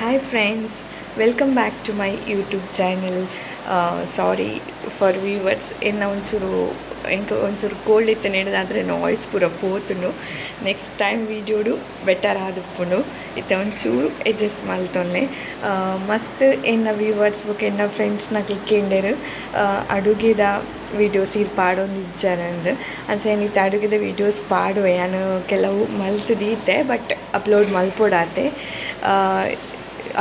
Hi friends welcome back to my YouTube channel sorry for viewers ಇನ್ನು ಒಂಚೂರು ಇಂಕ ಒಂಚೂರು ಕೋಲ್ಡ್ ಇತ್ತು ನಡೆದಾದರೆ ನಾಯ್ಸ್ ಪೂರ ಪೋತುಂಡು. ನೆಕ್ಸ್ಟ್ ಟೈಮ್ ವೀಡಿಯೋಡು ಬೆಟರ್ ಆದುಪ್ಪುಂಡು. ಇತ್ತೆ ಒಂಚೂರು ಅಡ್ಜಸ್ಟ್ ಮಾಡ್ತೊನ್ನೆ ಮಸ್ತ್ ಎನ್ನ ವ್ಯೂವರ್ಸ್ ಬುಕ್ ಎನ್ನ ಫ್ರೆಂಡ್ಸ್ನ ಕ್ಲಿಕ್ಕೆಂಡರು ಅಡುಗೆದ ವೀಡಿಯೋಸ್ ಇಲ್ಲಿ ಪಾಡೊಂದು ಇಜ್ಜಾನಂದು ಅಂಚನೆ ಇತ್ತೆ ಅಡುಗೆದ ವೀಡಿಯೋಸ್ ಪಾಡುವೆ. ನಾನು ಕೆಲವು ಮಲ್ತು ದೀತೆ ಬಟ್ ಅಪ್ಲೋಡ್ ಮಲ್ಪೊಡಾತೆ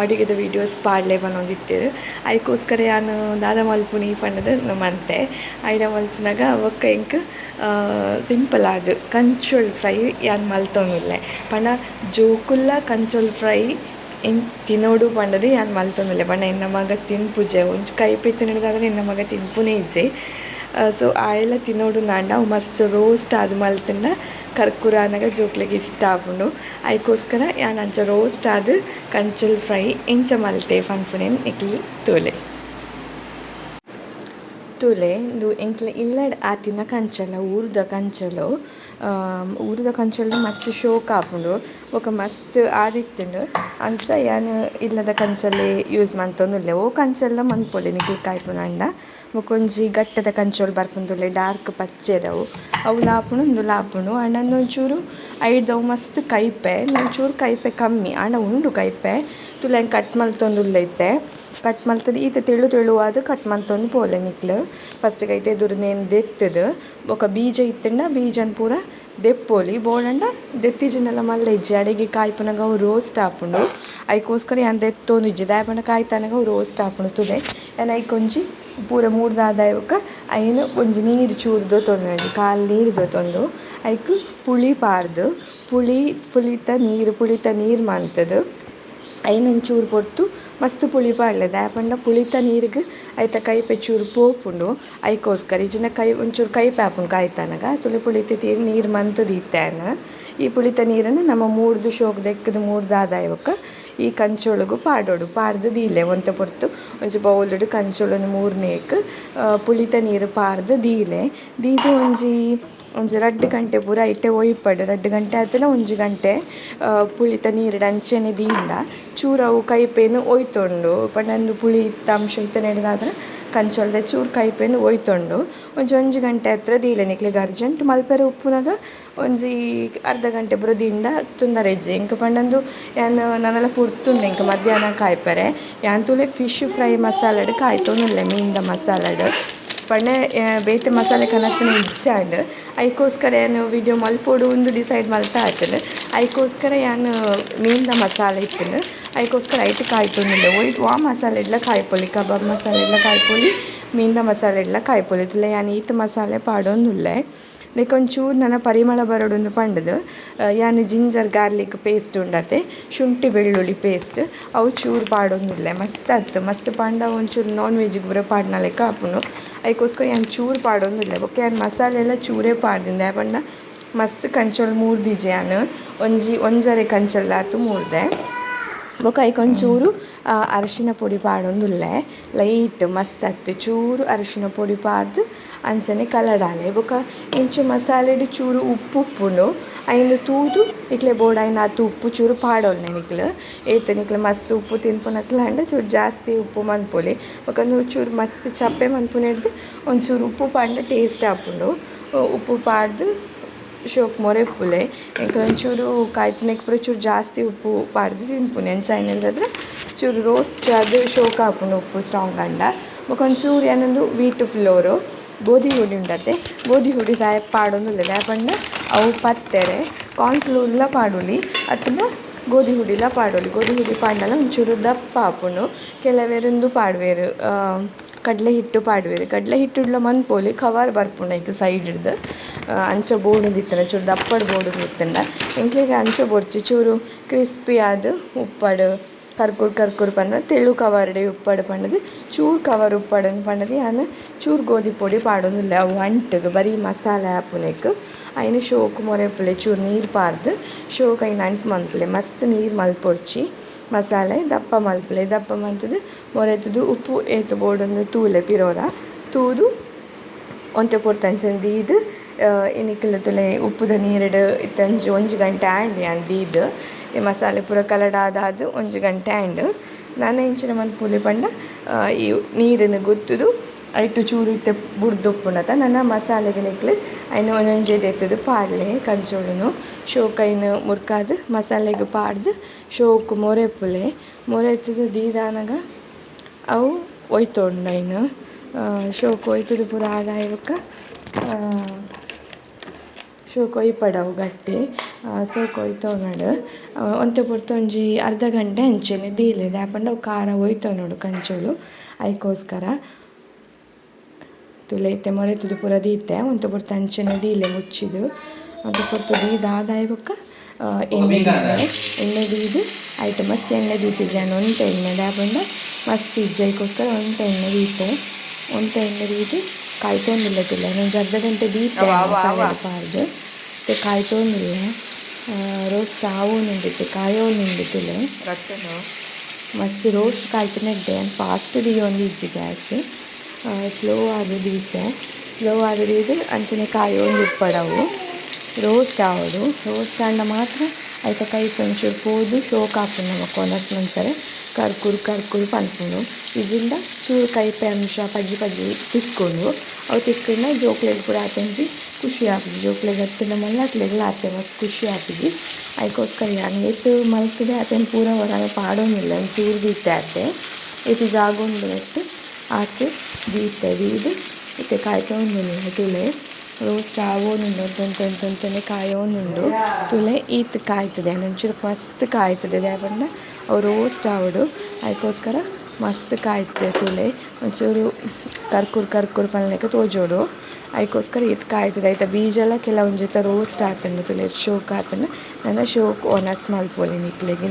ಅಡುಗೆದ ವೀಡಿಯೋಸ್ ಪಾಡ್ಲೆ ಬನ್ನೊಂದಿತ್ತೇರು ಅದಕ್ಕೋಸ್ಕರ ನಾನು ದಾದ ಮಲ್ಪುನಿ ಪಂಡದ ಮಂತೆ ಐಡ ಮಲ್ಪುನಾಗ ಒಕ್ಕ ಎಂಕ್ ಸಿಂಪಲ್ ಆದ್ ಕಂಚೋಲ್ ಫ್ರೈ ಯಾನ್ ಮಲ್ತೊಂದುಲ್ಲೆ ಪಂಡ ಜೋಕುಲ್ಲ ಕಂಚೋಲ್ ಫ್ರೈ ಇನ್ ತಿನ್ನೋಡು ಪಂಡದು ಯಾನ್ ಮಲ್ತೊಂದುಲ್ಲೆ ಪಂಡ ಎನ್ನ ಮಗ ತಿನ್ಪುಜೆ. ಒಂಚು ಕೈಪೆ ತಿನ್ನೋದಾದ್ರೆ ಎನ್ನ ಮಗ ತಿನ್ಪುನೇ ಇಜ್ಜೆ. ಸೊ ಆಯೆಲ್ಲ ತಿನ್ನೋಡು ನಾಂಡ ಮಸ್ತ್ ರೋಸ್ಟ್ ಆದ್ ಮಲ್ತಂಡ ಕರ್ಕುರಾನಾಗ ಜೋಕ್ಲಿಗೆ ಇಷ್ಟ ಆಪುಂಡು ಅದಕ್ಕೋಸ್ಕರ ಯಾನ್ ಅಂಚ ರೋಸ್ಟ್ ಆದ್ ಕಂಚಲ್ ಫ್ರೈ ಇಂಚ ಮಲ್ತೆ ಪನ್ಪುನೆನ್ ನಿಕ್ಲಿ ತೂಲೆ. ತೂಲೆ, ಇಂದು ಎಂಕ್ಲೆ ಇಲ್ಲಡ್ ಆತಿನ ಕಂಚಲ, ಊರುದ ಕಂಚಲು ಊರುದ ಕಂಚಲು ಮಸ್ತ್ ಶೋಕ್ ಆಪುಂಡು. ಬೊಕ ಮಸ್ತ್ ಆದಿತ್ತುಂಡು. ಅಂಚ ಯಾನ್ ಇಲ್ಲದ ಕಂಚಲೆ ಯೂಸ್ ಮಂತೊಂದುಲ್ಲೆ. ಓ ಕಂಚಲ್ಲ ಮನ್ಪೊಲಿ ಕ್ಲಿಕ್ ಕಾಯ್ಪುನಂಡ ಬೊಕೊಂಜಿ ಗಟ್ಟದ ಕಂಚೋಲ್ ಬರ್ಪುಂದುಲ್ಲೆ, ಡಾರ್ಕ್ ಪಚ್ಚೆದವು ಅವು ಲಾಪುಂಡು ಉಂದು ಲಾಪುಂಡು ಆಂಡ ಒಂಚೂರು ಐಡ್ದವು ಮಸ್ತ್ ಕೈಪೆ. ಒಂಚೂರು ಕೈಪೆ ಕಮ್ಮಿ. ಆಂಡ ಉಂಡು ಕೈಪೆ. ತುಲೆನ್ ಕಟ್ ಮಲ್ತೊಂದುಲ್ಲೆ ಇತ್ತೆ ಕಟ್ ಮಲ್ತದು ಈತ ತೆಳು ತೆಳುವಾದ್ ಕಟ್ ಮಲ್ತೊಂದು ಪೋಲೆ ನಿಕ್ಲ್. ಫಸ್ಟ್ಗೆ ಐತೆ ಎದುರುನೇನು ದೆತ್ತದು. ಬೊಕ ಬೀಜ ಇತ್ತಂಡ, ಬೀಜನ್ ಪೂರ ದೆಪ್ಪೊಲಿ. ಬೋಡಂಡ ದೆತ್ತಿಜನೆಲ್ಲ ಮಲ್ಲ ಇಜ್ಜಿ. ಅಡಿಗೆ ಕಾಯ್ಪುನಗ ಅವು ರೋಸ್ಟ್ ಆಪುಂಡು ಐಕೋಸ್ಕರ ಯಾನ್ ದೆತ್ತೊಂದು ಇಜ್ಜಿ. ದಾಯಪಂಡ ಕಾಯ್ತನಗ ಅವು ರೋಸ್ಟ್ ಆಪುಂಡು ತುಲೆ ಯಾನ್ ಐಕೊಂಜಿ ಪೂರ ಮೂರ್ದಾದ ದಾದಾಯವಕ್ಕ ಐನ್ ಒಂಜಿ ನೀರು ಚೂರು ದೊತೊಂದುಂಡು ಕಾಲು ನೀರು ದೊತೊಂದು ಐಕ್ ಪುಳಿ ಪಾರ್ದು. ಪುಳಿ, ಪುಳಿತ ನೀರು ಪುಳಿತ ನೀರು ಮಂತುದು ಐನ್ ಒಂಚೂರು ಪೊರ್ತು ಮಸ್ತ್ ಪುಳಿ ಪಾಡ್ಲೆ ದಾಯಪಂಡ ಪುಳಿತ ನೀರ್ಗ್ ಐತ ಕೈಪೆ ಚೂರು ಪೋಪುಂಡು, ಐಕೋಸ್ಕರ. ಇಜಿನ ಕೈ, ಒಂಚೂರು ಕೈ ಆಪುಂಡು ಕಾಯ್ತನಗ. ತುಳಿ ಪುಳಿತ ನೀರು ಮಂತ್ ದೀತೆನ್ ಈ ಪುಳಿತ ನೀರನ್ನು ನಮ್ಮ ಮೂರ್ದು ಶೋಕ್ ದೆಕ್ಕದ ಮೂರ್ದು ಆದಾಯವಕ್ಕ ಈ ಕಂಚೊಳಗು ಪಾಡೋಡು. ಪಾಡ್ದು ದೀಲೆ ಒಂತ ಪೊರ್ತು. ಒಂಜಿ ಬೌಲುಡು ಕಂಚೊಳನು ಮೂರ್ನೇಕ್ ಪುಳಿತ ನೀರು ಪಾರ್ದು ದೀಲೆ ದೀದು ಒಂಜಿ ಒಂಜಿ ರಡ್ಡ್ ಗಂಟೆ ಪೂರ ಐಟೆ ಒಯ್ಪಡ್. ರಡ್ಡ್ ಗಂಟೆ ಆತನ ಒಂಜಿ ಗಂಟೆ ಪುಳಿತ ನೀರುಡು ಅಂಚೆನೆ ದೀಂಡ ಚೂರು ಅವು ಕೈಪೆನ್ ಒಯ್ತೊಂಡು. ಪಂಡ ಪುಳಿ ಪುಳಿತ ಅಂಶ ಇತ್ತ ನಡೆದಾದ್ರೆ ಕಂಚೊಲ್ದ ಚೂರು ಕೈಪೆನ್ ಒಯ್ತೊಂಡು. ಒಂಜಿ ಒಂಜಿ ಗಂಟೆ ಹತ್ರ ದೀಲೆ ನಿಕ್ಲೆ ಅರ್ಜೆಂಟ್ ಮಲ್ಪೆರೆ ಉಪ್ಪುನಗ ಒಂಜಿ ಅರ್ಧ ಗಂಟೆ ಪೂರ ದಿಂಡ ತುಂದರೆ ಇಜ್ಜಿ ಎಂಕ್ ಪಂಡಂದು ಯಾನ್ ನನಲ ಪುರ್ತುಂಡು ಎಂಕ್ ಮಧ್ಯಾಹ್ನ ಕಾಯ್ಪೆರೆ. ಯಾನ್ ತೂಲೆ ಫಿಶ್ ಫ್ರೈ ಮಸಾಲೆಡ್ ಕಾಯ್ತೊಂದುಲ್ಲೆ ಮೀನ್ದ ಮಸಾಲೆಡ್. ಪಂಡ ಬೇತೆ ಮಸಾಲೆ ಕನತ್ತಿನ ಇಜ್ಜಾಂಡ್ ಐಕೋಸ್ಕರ ಯಾನ್ ವಿಡಿಯೋ ಮಲ್ಪೊಡು ಉಂದು ಡಿಸೈಡ್ ಮಲ್ತ ಆತುಂಡು ಐಕೋಸ್ಕರ ಯಾನ್ ಮೀನ್ದ ಮಸಾಲೆ ಇತ್ತುಂಡು ಐಕೋಸ್ಕರ ಐಟ್ ಕಾಯ್ತೊಂದುಲ್ಲೆ ಒಯ್ಟ್ ವಾ ಮಸಾಲೆಡ್ಲ ಕಾಯ್ಪೊಲಿ ಕಬಾಬ್ ಮಸಾಲೆಡ್ಲ ಕಾಯ್ಪೊಲಿ ಮೀನ್ದ ಮಸಾಲೆಡ್ಲ ಕಾಯ್ಪೊಲಿ ತುಲೆ ಯಾನ್ ಈತ್ ಮಸಾಲೆ ಪಾಡೊಂದುಲ್ಲೆ ನೆಕ್ ಒಂಚೂರು ನನ್ನ ಪರಿಮಳ ಬರೋಡೊಂದು ಪಂಡದು. ಯಾನ್ ಜಿಂಜರ್ ಗಾರ್ಲಿಕ್ ಪೇಸ್ಟ್ ಉಂಡತೆ, ಶುಂಠಿ ಬೆಳ್ಳುಳ್ಳಿ ಪೇಸ್ಟ್. ಅವು ಚೂರು ಪಾಡೊಂದುಲ್ಲೆ, ಮಸ್ತ್ ಆತು ಮಸ್ತ್ ಪಂಡ ಒಂಚೂರು ನಾನ್ ವೆಜ್ಗೆ ಪೂರ ಪಾಡ್ನ ಲೆಕ್ಕ ಹಾಪುನು ಅದಕ್ಕೋಸ್ಕರ ಯಾನ್ ಚೂರು ಪಾಡೊಂದುಲ್ಲೆ. ಓಕೆ ಯಾನ್ ಮಸಾಲೆ ಎಲ್ಲ ಚೂರೇ ಪಾಡ್ದಿನಿ ದಾಯಪಂಡ ಮಸ್ತ್ ಕಂಚೊಳು ಮೂರ್ದಿಜೆ ಯಾನ್. ಒಂಜಿ, ಒಂಜರೆ ಆತು ಮೂರ್ದೆ. ಬೊಕ ಐಕ್ ಒಂಚೂರು ಅರಶಿನ ಪೊಡಿ ಪಾಡೊಂದುಲ್ಲೆ ಲೈಟ್ ಮಸ್ತ್ ಅತ್ತ್ ಚೂರು ಅರಶಿನ ಪೊಡಿ ಪಾಡ್ದ್ ಅಂಚನೆ ಕಲಡಾಲೆ ಬೊಕ ಇಂಚು ಮಸಾಲೆಡ್ ಚೂರು ಉಪ್ಪು ಉಪ್ಪುಂಡು ಐನ್ ತೂದು ಇಕ್ಲೆ ಬೋಡು ಐನ್ ಆತು ಉಪ್ಪು ಚೂರು ಪಾಡೊಲ್ಲೆ ನಿಕ್ಲ್ ಏತ್ ನಿಕ್ಲ್ ಮಸ್ತ್ ಉಪ್ಪು ತಿನ್ಪುನಕ್ಲಂಡ ಚೂರು ಜಾಸ್ತಿ ಉಪ್ಪು ಮನ್ಪೊಲಿ ಬೊಕ ಚೂರು ಮಸ್ತ್ ಚಪ್ಪೆ ಮನ್ಪುನೆಡ್ದ್ ಒಂಚೂರು ಉಪ್ಪು ಪಂಡ ಟೇಸ್ಟ್ ಆಪುಂಡು ಉಪ್ಪು ಪಾಡ್ದ್ ಶೋಕ್ ಪುಲೆ ಎಂಕ್ ಒಂಚೂರು ಕಾಯ್ತಿನಕ್ ಪೂರ ಚೂರು ಜಾಸ್ತಿ ಉಪ್ಪು ಪಾಡ್ದು ತಿನ್ಪುನಿ ಅಂಚ ಆಯಿನಂದಾದ್ರೆ ಚೂರು ರೋಸ್ಟ್ ಅದು ಶೋಕ್ ಆಪುಂಡು ಉಪ್ಪು ಸ್ಟ್ರಾಂಗ್ ಅಂಡ ಬೊಕ ಒಂಚೂರು ಏನಂದು ವೀಟ್ ಫ್ಲೋರು ಗೋಧಿ ಹುಡಿ ಉಂಡತೆ ಗೋಧಿ ಹುಡಿ ದಾಯ ಪಾಡೊಂದುಲ್ಲೆ ದಾಯ ಪಂಡ ಅವು ಪತ್ತೆರೆ ಕಾರ್ನ್ ಫ್ಲೋರ್ಲ ಪಾಡುಲಿ ಅತ್ತುಂಡ ಗೋಧಿ ಹುಡಿಲ ಪಾಡೊಲಿ. ಗೋಧಿ ಹುಡಿ ಪಾಡಲ್ಲ ಒಂಚೂರು ದಪ್ಪ ಆಪುಂಡು ಕೆಲವೆರೊಂದು ಪಾಡ್ವೇರು ಕಡಲೆ ಹಿಟ್ಟು ಪಾಡ್ವೆರ್. ಕಡ್ಲೆ ಹಿಟ್ಟುಡ್ಲ ಮನ್ಪೊಲಿ ಕವರ್ ಬರ್ಪುಂಡು ಸೈಡ್ ಹಿಡ್ದು. ಅಂಚ ಬೋಡು ದಿತ್ತಂಡ ಚೂರು ದಪ್ಪಡ್ ಬೋಡು ಇತ್ತಂಡ. ಎಂಕ್ಲೆಗ್ ಅಂಚ ಬೋರ್ಚಿ ಚೂರು ಕ್ರಿಸ್ಪಿ ಆದ್ ಉಪ್ಪಡ್ ಕರ್ಕುರು ಕರ್ಕುರು ಪಂಡ ತೆಳು ಕವರ್ಡೆ ಉಪ್ಪಡ್ ಪಂಡದ್ ಚೂರು ಕವರ್ ಉಪ್ಪಡ್ ಪಂಡದ್ ಯಾನ್ ಚೂರು ಗೋಧಿ ಪೊಡಿ ಪಾಡೊಂದುಲ್ಲೆ ಅವು ಅಂಟ್ಗ್ ಬರೀ ಮಸಾಲೆ ಆಪುನೆಕ್ ಐನ್ ಶೋಕು ಮೊರೆಪುಲೆ ಚೂರು ನೀರು ಪಾರ್ದ್ ಶೋಕ್ ಐನ್ ಅಂಟ್ ಮನ್ಪುಲೆ ಮಸ್ತ್ ನೀರು ಮಲ್ಪೊರ್ಚಿ ಮಸಾಲೆ ದಪ್ಪ ಮಲ್ಪುಲೆ ದಪ್ಪ ಮಂತುದು ಮೊರೆತುದು ಉಪ್ಪು ಏತ್ ಬೋಡೊಂದು ತೂಲೆ ಪಿರೋರ ತೂದು ಒಂತೆ ಪೊರ್ತು ಅಂಚನೆ ದೀದ್ ಎನಿಕ್ಲ್ ತುಲೆ ಉಪ್ಪುದ ನೀರುಡು ಇತ್ತೆ. ಒಂಜಿ ಗಂಟೆ ಆಂಡ್ ಆಂದ್ ದೀದ್ ಈ ಮಸಾಲೆ ಪೂರ ಆದ್ ಆದ್ ಒಂಜಿ ಗಂಟೆ ಆಂಡ್. ನಾನ ಎಂಚಿನ ಮನ್ಪುಲಿ ಪಂಡ ಈ ನೀರುನು ಗೊತ್ತುದು, ಐಟ್ ಚೂರು ಇತ್ತೆ ಬುರ್ದುಪ್ಪುಂಡತ ನನ ಮಸಾಲೆಗ್ ನಿಕ್ಲ್ ಐನ್ ಒಂಜೊಂಜೆ ದೆತ್ತುದು ಪಾಡ್ಲೆ, ಕಂಚೋಳುನು, ಶೋಕ್ ಐನ್ ಮುರ್ಕಾದ್, ಮಸಾಲೆಗ್ ಪಾಡ್ದ್ ಪುಲೆ ಮೊರೆ ಮೊರೆತ್ದ್ ದೀದಾನಗ, ಅವು ಒಯ್ತೊಂಡು ಐನ್. ಶೋಕು ಒಯ್ತುದು ಪೂರ ಆದಾಯ ಬೊಕ ಕೊಯ್ಪಡವು ಗಟ್ಟಿ ಶೋಕ್ ಒಯ್ತೊನಡ್ ಒಂತೆ ಪೊರ್ತು ಒಂಜಿ ಅರ್ಧ ಗಂಟೆ ಅಂಚೆನೆ ದೀಲೆ ದಾಯೆ ಅವು ಖಾರ ಒಯ್ತೊನೊಡು ಕಂಚುಲು ಐಕೋಸ್ಕರ ತುಲೆ ಇತ್ತೆ ಮೊರೆತುದು ಪೂರ ದೀತೆ ಒಂತೆ ಪೊರ್ತು ಅಂಚೆನೆ ದೀಲೆ ಮುಚ್ಚಿದು. ಒಂತೆ ಪೊರ್ತು ದೀದ್ ಆದಾಯ ಬೊಕ ಎಣ್ಣೆ ಎಣ್ಣೆ ದೀದ್ ಐಟ್ ಮಸ್ತ್ ಎಣ್ಣೆ ದೀತಿಜೆನ್ ಒಂತೆ ಎಣ್ಣೆ ದಾಯೆ ಪಂಡ ಮಸ್ತ್ ಇಜ್ಜಿ ಐಕೋಸ್ಕರ ಒಂತೆ ಎಣ್ಣೆ ದೀತೆ ಒಂತೆ ಎಣ್ಣೆ ದೀದ್ ಕಾಯ್ತೊಂದುಲ್ಲೆ ತುಲೆ ನನಗೆ ಅರ್ಧ ಗಂಟೆ ಮತ್ತೆ ಪಾಡ್ದ್ ಇತ್ತೆ ರೋಸ್ಟ್ ರೋಸ್ಟ್ ನಿಂದಿತ್ತು ಕಾಯೋ ನಿಂದಿತ್ತಿಲ್ಲ ಮಸ್ತ್ ರೋಸ್ಟ್ ಕಾಯ್ತುನೆಡ್ಡೆ ಯಾನ್ ಫಾಸ್ಟ್ ಒಂದು ಇಜ್ಜಿ ಗ್ಯಾಸ್ ಸ್ಲೋ ಆದ್ ದೀತೆ ಸ್ಲೋ ಆದ್ ಇದು ಅಂಚನೆ ಕಾಯೋ ಉಪ್ಪಡವು ರೋಸ್ಟ್ ಆವಡು ರೋಸ್ಟ್ ಆಂಡ ಮಾತ್ರ ಐತೆ ಕೈ ಒಂಚೂರು ಪೋದು ಶೋಕ್ ಆಪುಂಡು ನಮ್ಮ ಕೊನಸ್ ಮಂತರೆ ಕರ್ಕುರು ಕರ್ಕುರು ಪನ್ಪುಂಡು ಇದರಿಂದ ಚೂರು ಕೈಪೆ ಅಂಶ ಪಜ್ಜಿ ಪಜ್ಜಿ ತಿಕ್ಕುಂಡು, ಅವು ತಿಕ್ಕುಂಡ ಜೋಕ್ಲೆಗ್ ಪೂರ ಆತೊಂಜಿ ಖುಷಿ ಆಗ್ತದೆ ಜೋಕ್ಲೆಗ್ ಅತ್ತುಂಡ ಮಲ್ಲ ಅಕ್ಲೆಗ್ ಆತೆ ಮಸ್ತ್ ಖುಷಿ ಆಪುಜಿ ಐಕೋಸ್ಕರ ಯಾನ್ ಏತ್ ಮಲ್ಕಿದೆ, ಆತೆನ್ ಪೂರ ಒರ ಪಾಡೋನಿಲ್ಲ. ಚೂರು ದೀತೆ ಆತೆ. ಏತ್ ಜಾಗೊಂಡು ಉಂಡು ಆಕೆ ದೀತೆ ದೀದ್ ಇತ್ತೆ ಕಾಯ್ತೊಂದುಲ್ಲೆ ತುಲೆ. ರೋಸ್ಟ್ ಆಗೋನುಂಡು ಒಂತೆ ಕಾಯೋನುಂಡು ತುಲೆ. ಈತ್ ಕಾಯ್ತದೆ ಒಂಚೂರು ಮಸ್ತ್ ಕಾಯ್ತದೆ. ದಾಯೆ ಪಂಡ ಓಸ್ಟ್ ಆವೊಡು ಐಕೋಸ್ಕರ ಮಸ್ತ್ ಕಾಯ್ತುದೆ ತುಲೆ ಒಂಚೂರು ಕರ್ಕುರು ಕರ್ಕುರು ಪನ್ನಲೆಕ ತೋಜೋಡು. ಐಕೋಸ್ಕರ ಈತ್ ಬೀಜ ಐತ ಬೀಜಲ ಜೊತೆ ರೋಸ್ಟ್ ಆತುಂಡು ತುಲೆ ಶೋಕ್ ಆತುಂಡು ನನ್ನ ಶೋಕ್ ಒನಸ್ ಮಲ್ಪೊಲಿ ನಿಕ್ಲೆಗ್